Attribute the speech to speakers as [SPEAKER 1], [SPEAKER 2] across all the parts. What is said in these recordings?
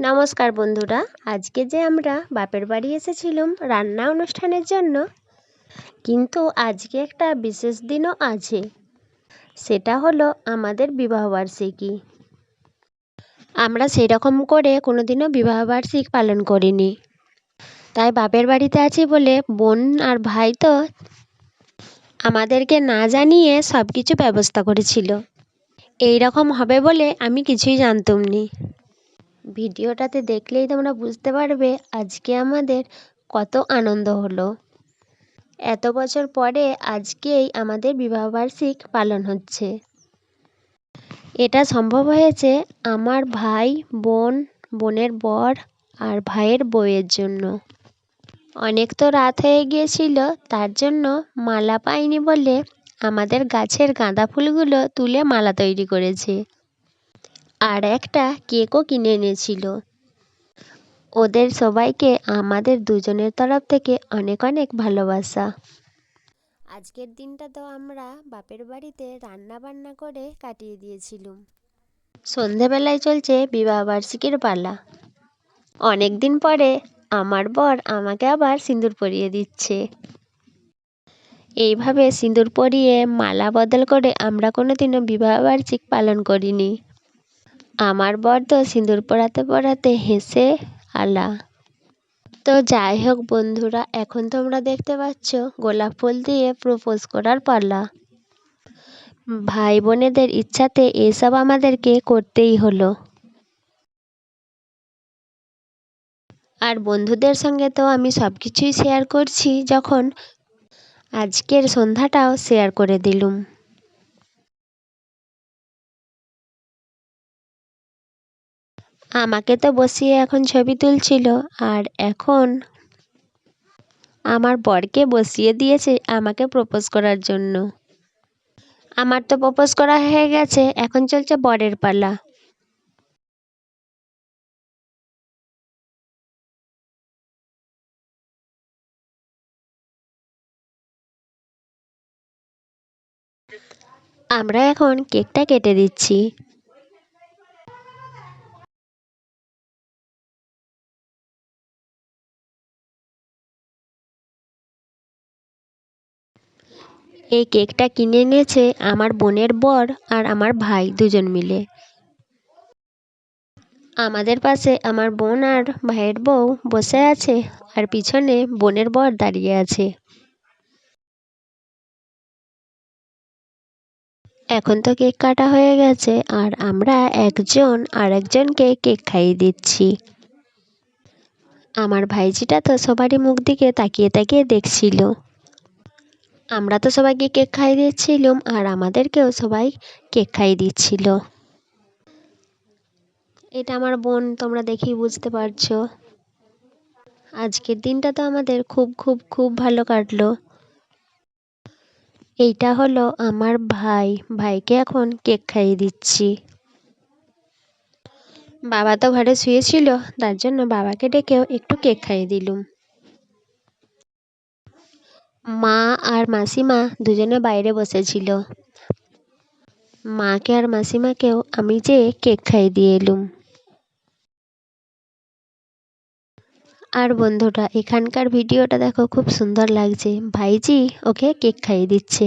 [SPEAKER 1] নমস্কার বন্ধুরা, আজকে যে আমরা বাপের বাড়ি এসেছিলাম রান্না অনুষ্ঠানের জন্য, কিন্তু আজকে একটা বিশেষ দিনও আছে, সেটা হলো আমাদের বিবাহবার্ষিকী আমরা সেই রকম করে কোনো দিনও বিবাহবার্ষিক পালন করিনি। তাই বাপের বাড়িতে আছি বলে বোন আর ভাই তো আমাদেরকে না জানিয়ে সব কিছু ব্যবস্থা করেছিল। এই রকম হবে বলে আমি কিছুই জানতাম নি। ভিডিওটাতে দেখলেই তোমরা বুঝতে পারবে আজকে আমাদের কত আনন্দ হলো। এত বছর পরে আজকেই আমাদের বিবাহবার্ষিক পালন হচ্ছে। এটা সম্ভব হয়েছে আমার ভাই, বোন, বোনের বর আর ভাইয়ের বউয়ের জন্য। অনেক তো রাত হয়ে গিয়েছিল, তার জন্য মালা পাইনি বলে আমাদের গাছের গাঁদা ফুলগুলো তুলে মালা তৈরি করেছে। আর একটা কেকও কিনে এনেছিল। ওদের সবাইকে আমাদের দুজনের তরফ থেকে অনেক অনেক ভালোবাসা। আজকের দিনটা তো আমরা বাপের বাড়িতে রান্না বান্না করে কাটিয়ে দিয়েছিলাম। সন্ধেবেলায় চলছে বিবাহবার্ষিকীর পালা। অনেক দিন পরে আমার বর আমাকে আবার সিঁদুর পরিয়ে দিচ্ছে। এইভাবে সিঁদুর পরিয়ে মালা বদল করে আমরা কোনো দিনও বিবাহবার্ষিক পালন করিনি। আমার বর তো সিঁদুর পরাতে পরাতে হেসে আলা। তো যাই হোক বন্ধুরা, এখন তোমরা দেখতে পাচ্ছ গোলাপ ফুল দিয়ে প্রপোজ করার পালা। ভাই বোনেদের ইচ্ছাতে এসব আমাদেরকে করতেই হলো। আর বন্ধুদের সঙ্গে তো আমি সব কিছুই শেয়ার করছি যখন আজকের সন্ধ্যাটাও শেয়ার করে দিলুম। আমাকে তো বসিয়ে এখন ছবি তুলছিল, আর এখন আমার বরকে বসিয়ে দিয়েছে আমাকে প্রপোজ করার জন্য। আমার তো প্রপোজ করা হয়ে গেছে, এখন চলছে বরের পালা। আমরা এখন কেকটা কেটে দিচ্ছি। এই কেকটা কিনে এনেছে আমার বোনের বর আর আমার ভাই দুজন মিলে। আমাদের পাশে আমার বোন আর ভাইয়ের বউ বসে আছে আর পিছনে বোনের বর দাঁড়িয়ে আছে। এখন তো কেক কাটা হয়ে গেছে আর আমরা একজন আর একজনকে কেক খাইয়ে দিচ্ছি। আমার ভাইজিটা তো সবারই মুখ দিকে তাকিয়ে তাকিয়ে দেখছিল। আমরা তো সবাইকে কেক খাইয়ে দিচ্ছিলাম আর আমাদেরকেও সবাই কেক খাইয়ে দিচ্ছিল। এটা আমার বোন, তোমরা দেখেই বুঝতে পারছ। আজকের দিনটা তো আমাদের খুব খুব খুব ভালো কাটলো। এইটা হলো আমার ভাই। ভাইকে এখন কেক খাইয়ে দিচ্ছি। বাবা তো ঘরে শুয়েছিল, তার জন্য বাবাকে ডেকেও একটু কেক খাইয়ে দিলুম। মা আর মাসিমা দুজনে বাইরে বসেছিল। মাকে আর মাসিমাকেও আমি যে কেক খাইয়ে দিয়ে এলুম। আর বন্ধুটা এখানকার ভিডিওটা দেখো খুব সুন্দর লাগছে। ভাইজি ওকে কেক খাইয়ে দিচ্ছে।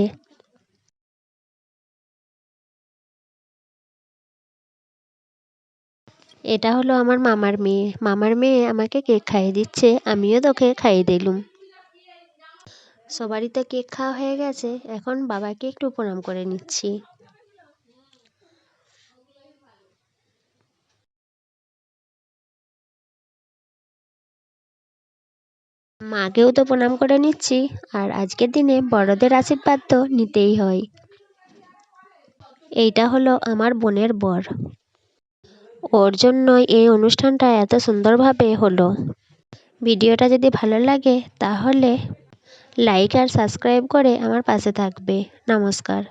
[SPEAKER 1] এটা হলো আমার মামার মেয়ে। মামার মেয়ে আমাকে কেক খাইয়ে দিচ্ছে, আমিও তোকে খাইয়ে দিলুম। সবারই তো কেক খাওয়া হয়ে গেছে, এখন বাবাকে একটু প্রণাম করে নিচ্ছি। মাকেও তো প্রণাম করে নিচ্ছি, আর আজকের দিনে বড়দের আশীর্বাদ তো নিতেই হয়। এইটা হলো আমার বোনের বর। ওর জন্যই এই অনুষ্ঠানটা এত সুন্দরভাবে হলো। ভিডিওটা যদি ভালো লাগে, তাহলে লাইক আর সাবস্ক্রাইব করে আমার পাশে থাকবে। নমস্কার।